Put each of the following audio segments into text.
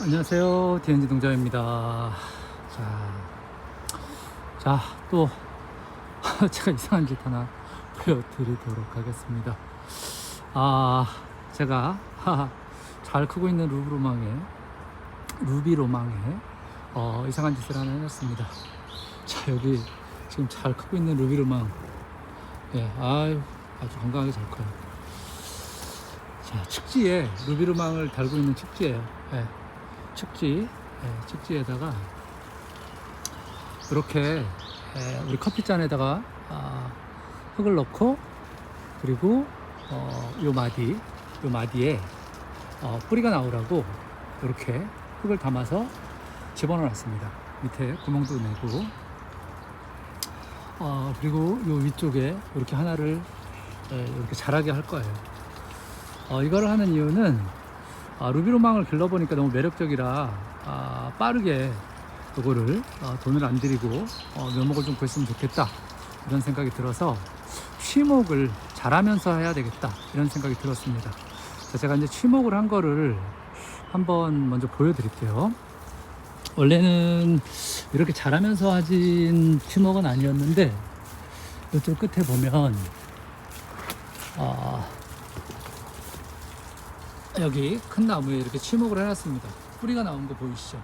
안녕하세요. DNG 동자입니다. 자, 자, 또 제가 이상한 짓 하나 보여드리도록 하겠습니다. 아, 제가 잘 크고 있는 루비로망에 루비로망에 어, 이상한 짓을 하나 해놨습니다. 자, 여기 지금 잘 크고 있는 루비로망. 예, 아유, 아주 건강하게 잘 커요. 자, 측지에 루비로망을 달고 있는 측지예요. 예, 측지, 예, 측지에다가 이렇게 예, 우리 커피잔에다가 아, 흙을 넣고 그리고 어, 요 마디, 요 마디에 어, 뿌리가 나오라고 이렇게 흙을 담아서 집어넣었습니다. 밑에 구멍도 내고 어, 그리고 요 위쪽에 이렇게 하나를 예, 이렇게 자라게 할 거예요. 어, 이거를 하는 이유는 아, 루비로망을 길러보니까 너무 매력적이라 아, 빠르게 이거를 어, 돈을 안 들이고 어, 묘목을 좀 구했으면 좋겠다 이런 생각이 들어서 취목을 잘하면서 해야 되겠다 이런 생각이 들었습니다. 자, 제가 이제 취목을 한 거를 한번 먼저 보여드릴게요. 원래는 이렇게 잘하면서 하진 취목은 아니었는데 이쪽 끝에 보면 아, 여기 큰 나무에 이렇게 치목을 해놨습니다. 뿌리가 나온 거 보이시죠?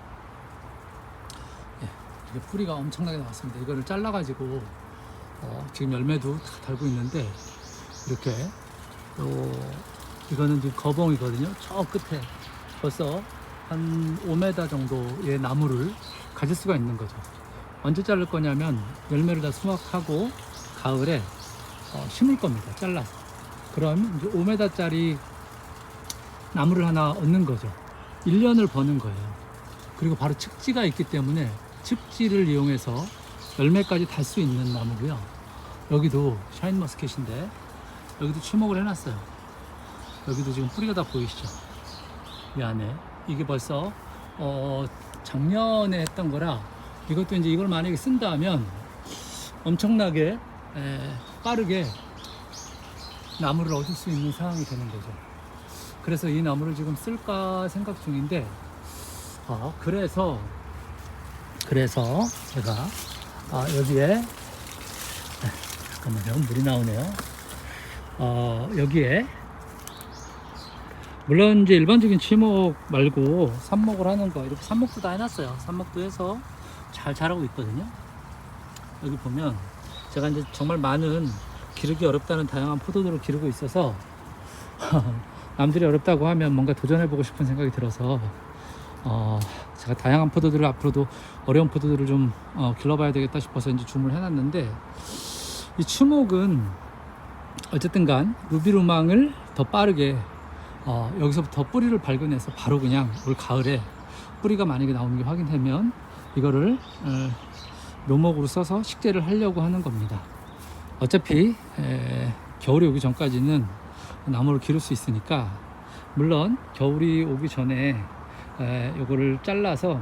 예, 이게 뿌리가 엄청나게 나왔습니다. 이거를 잘라가지고 어, 지금 열매도 다 달고 있는데 이렇게 또 이거는 지금 거봉이거든요. 저 끝에 벌써 한 5m 정도의 나무를 가질 수가 있는 거죠. 언제 자를 거냐면 열매를 다 수확하고 가을에 어, 심을 겁니다. 잘라서. 그럼 이제 5m짜리 나무를 하나 얻는 거죠. 1년을 버는 거예요. 그리고 바로 측지가 있기 때문에 측지를 이용해서 열매까지 달 수 있는 나무고요. 여기도 샤인머스켓인데 여기도 추목을 해놨어요. 여기도 지금 뿌리가 다 보이시죠? 이 안에 이게 벌써 어, 작년에 했던 거라 이것도 이제 이걸 만약에 쓴다면 엄청나게 에, 빠르게 나무를 얻을 수 있는 상황이 되는 거죠. 그래서 이 나무를 지금 쓸까 생각 중인데, 어, 그래서, 그래서 제가, 아, 여기에, 네, 잠깐만요. 물이 나오네요. 어, 여기에, 물론 이제 일반적인 취목 말고 삽목을 하는 거, 이렇게 삽목도 다 해놨어요. 삽목도 해서 잘 자라고 있거든요. 여기 보면 제가 이제 정말 많은 기르기 어렵다는 다양한 포도들을 기르고 있어서 남들이 어렵다고 하면 뭔가 도전해보고 싶은 생각이 들어서 어, 제가 다양한 포도들을 앞으로도 어려운 포도들을 좀 어, 길러봐야 되겠다 싶어서 이제 주문을 해놨는데 이 추목은 어쨌든간 루비루망을 더 빠르게 어, 여기서부터 뿌리를 발견해서 바로 그냥 올 가을에 뿌리가 만약에 나오는 게 확인되면 이거를 어, 묘목으로 써서 식재를 하려고 하는 겁니다. 어차피 에, 겨울이 오기 전까지는 나무를 기를 수 있으니까 물론 겨울이 오기 전에 에, 요거를 잘라서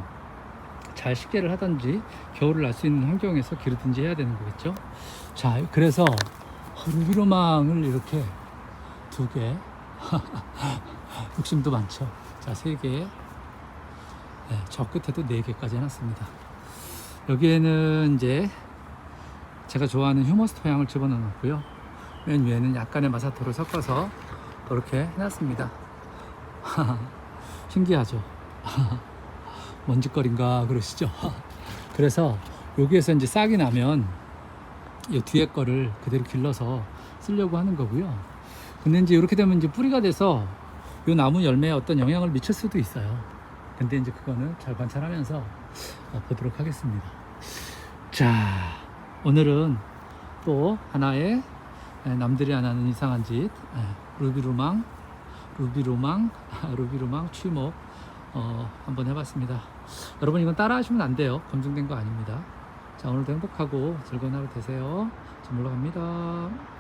잘 식재를 하든지 겨울을 날 수 있는 환경에서 기르든지 해야 되는 거겠죠. 자, 그래서 루비로망을 이렇게 두 개, 욕심도 많죠. 자, 세 개, 네, 저 끝에도 네 개까지 해놨습니다. 여기에는 이제 제가 좋아하는 휴머스트 향을 집어넣었고요. 맨 위에는 약간의 마사토를 섞어서 이렇게 해놨습니다. 신기하죠? 먼지거린가 그러시죠? 그래서 여기에서 이제 싹이 나면 이 뒤에 거를 그대로 길러서 쓰려고 하는 거고요. 근데 이제 이렇게 되면 이제 뿌리가 돼서 이 나무 열매에 어떤 영향을 미칠 수도 있어요. 근데 이제 그거는 잘 관찰하면서 어, 보도록 하겠습니다. 자, 오늘은 또 하나의 에, 남들이 안 하는 이상한 짓, 에, 루비루망, 루비루망, 루비루망 취목 어, 한번 해봤습니다. 여러분 이건 따라 하시면 안 돼요. 검증된 거 아닙니다. 자, 오늘도 행복하고 즐거운 하루 되세요. 저 물러갑니다.